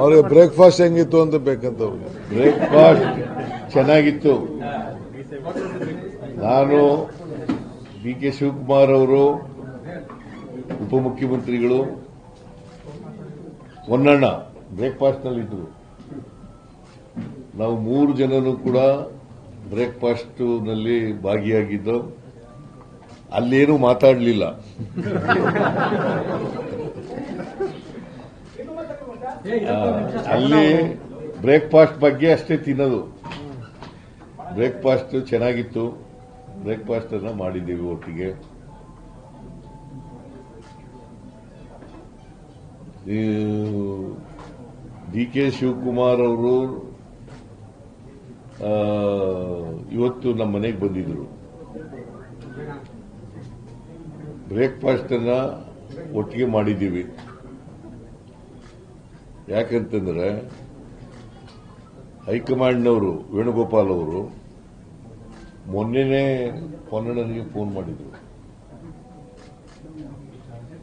ಅವ್ರಿಗೆ ಬ್ರೇಕ್ಫಾಸ್ಟ್ ಹೆಂಗಿತ್ತು ಅಂತ ಬೇಕಂತ ಅವ್ರಿಗೆ ಬ್ರೇಕ್ಫಾಸ್ಟ್ ಚೆನ್ನಾಗಿತ್ತು. ನಾನು ಬಿ ಕೆ ಶಿವಕುಮಾರ್ ಅವರು, ಉಪಮುಖ್ಯಮಂತ್ರಿಗಳು ಹೊನ್ನಣ್ಣ ಬ್ರೇಕ್ಫಾಸ್ಟ್ನಲ್ಲಿ ಇದ್ರು ನಾವು ಮೂರು ಜನರು ಕೂಡ ಬ್ರೇಕ್ಫಾಸ್ಟ್ನಲ್ಲಿ ಭಾಗಿಯಾಗಿದ್ದು ಅಲ್ಲೇನು ಮಾತಾಡಲಿಲ್ಲ. ಅಲ್ಲಿ ಬ್ರೇಕ್ಫಾಸ್ಟ್ ಬಗ್ಗೆ ಅಷ್ಟೇ ತಿನ್ನೋದು. ಬ್ರೇಕ್ಫಾಸ್ಟ್ ಚೆನ್ನಾಗಿತ್ತು. ಬ್ರೇಕ್ಫಾಸ್ಟ್ ಅನ್ನ ಮಾಡಿದ್ದೀವಿ ಒಟ್ಟಿಗೆ. ಡಿ ಕೆ ಶಿವಕುಮಾರ್ ಅವರು ಆ, ಇವತ್ತು ನಮ್ಮ ಮನೆಗೆ ಬಂದಿದ್ರು ಬ್ರೇಕ್ಫಾಸ್ಟ್ ಅನ್ನ ಒಟ್ಟಿಗೆ ಮಾಡಿದ್ದೀವಿ. ಯಾಕಂತಂದ್ರೆ ಹೈಕಮಾಂಡ್ನವರು ವೇಣುಗೋಪಾಲ್ ಅವರು ಮೊನ್ನೆನೇ ಪೊನ್ನಣ್ಣನಿಗೆ ಫೋನ್ ಮಾಡಿದ್ರು.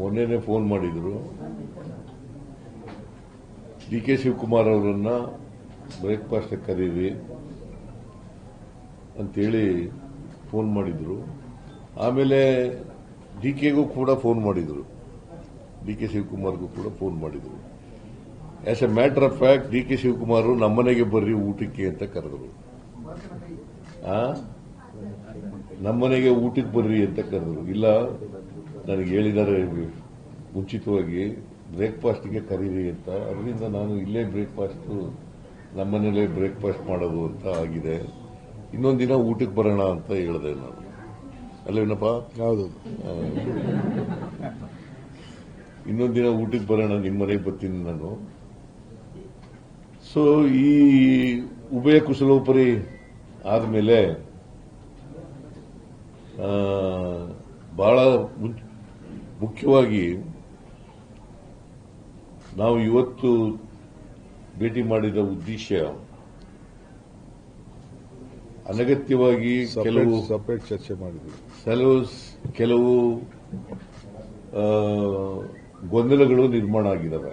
ಮೊನ್ನೆನೇ ಫೋನ್ ಮಾಡಿದ್ರು. ಡಿ ಕೆ ಶಿವಕುಮಾರ್ ಅವರನ್ನ ಬ್ರೇಕ್ಫಾಸ್ಟ್ ಕರೀರಿ ಅಂತೇಳಿ ಫೋನ್ ಮಾಡಿದ್ರು. ಆಮೇಲೆ ಡಿ ಕೆಗೂ ಕೂಡ ಫೋನ್ ಮಾಡಿದ್ರು. ಡಿ ಕೆ ಶಿವಕುಮಾರ್ಗೂ ಕೂಡ ಫೋನ್ ಮಾಡಿದ್ರು. As a matter of fact D K Shivakumar ನಮ್ಮನೆಗೆ ಬರ್ರಿ ಊಟಕ್ಕೆ ಅಂತ ಕರೆದ್ರು. ನಮ್ಮನೆಗೆ ಊಟಕ್ಕೆ ಬರ್ರಿ ಅಂತ ಕರೆದ್ರು. ಇಲ್ಲ ನನಗೆ ಹೇಳಿದ್ದಾರೆ ಮುಂಚಿತವಾಗಿ ಬ್ರೇಕ್ಫಾಸ್ಟ್ಗೆ ಕರೀರಿ ಅಂತ. ಅದರಿಂದ ನಾನು ಇಲ್ಲೇ ಬ್ರೇಕ್ಫಾಸ್ಟ್ ನಮ್ಮನೇಲೆ ಬ್ರೇಕ್ಫಾಸ್ಟ್ ಮಾಡೋದು ಅಂತ ಆಗಿದೆ. ಇನ್ನೊಂದಿನ ದಿನ ಊಟಕ್ಕೆ ಬರೋಣ ಅಂತ ಹೇಳಿದೆ ನಾನು. ಅಲ್ಲೇನಪ್ಪ ಹೌದು. ಇನ್ನೊಂದು ದಿನ ಊಟಕ್ಕೆ ಬರೋಣ ನಿಮ್ಮ ಮನೆಗೆ ಬರ್ತೀನಿ ನಾನು. ಸೊ ಈ ಉಭಯ ಕುಶಲೋಪರಿ ಆದಮೇಲೆ ಬಹಳ ಮುಖ್ಯವಾಗಿ ನಾವು ಇವತ್ತು ಭೇಟಿ ಮಾಡಿದ ಉದ್ದೇಶ ಅನಗತ್ಯವಾಗಿ ಕೆಲವು ಸಪರೇಟ್ ಚರ್ಚೆ ಮಾಡಿದ್ವಿ. ಕೆಲವು ಕೆಲವು ಗೊಂದಲಗಳು ನಿರ್ಮಾಣ ಆಗಿದ್ದಾವೆ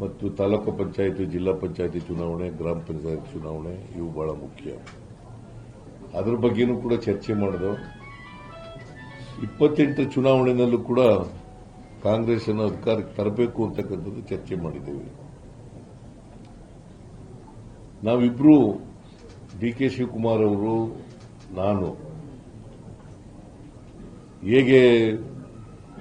ಮತ್ತು ತಾಲೂಕು ಪಂಚಾಯಿತಿ, ಜಿಲ್ಲಾ ಪಂಚಾಯಿತಿ ಚುನಾವಣೆ, ಗ್ರಾಮ ಪಂಚಾಯತ್ ಚುನಾವಣೆ, ಇವು ಬಹಳ ಮುಖ್ಯ. ಅದ್ರ ಬಗ್ಗೆನೂ ಕೂಡ ಚರ್ಚೆ ಮಾಡಿದೆವು ಇಪ್ಪತ್ತೆಂಟು ಚುನಾವಣೆಯಲ್ಲೂ ಕೂಡ ಕಾಂಗ್ರೆಸ್ ಅನ್ನು ಅಧಿಕಾರಕ್ಕೆ ತರಬೇಕು ಅಂತಕ್ಕಂಥದ್ದು ಚರ್ಚೆ ಮಾಡಿದ್ದೇವೆ. ನಾವಿಬ್ರು ಡಿ ಕೆ ಶಿವಕುಮಾರ್ ಅವರು, ನಾನು, ಹೇಗೆ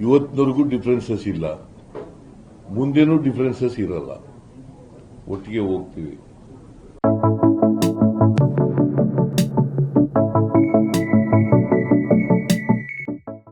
ಇವತ್ತಿನವರೆಗೂ ಡಿಫ್ರೆನ್ಸಸ್ ಇಲ್ಲ. ಮುಂದೇನೂ ಡಿಫ್ರೆನ್ಸಸ್ ಇರಲ್ಲ. ಒಟ್ಟಿಗೆ ಹೋಗ್ತೀವಿ.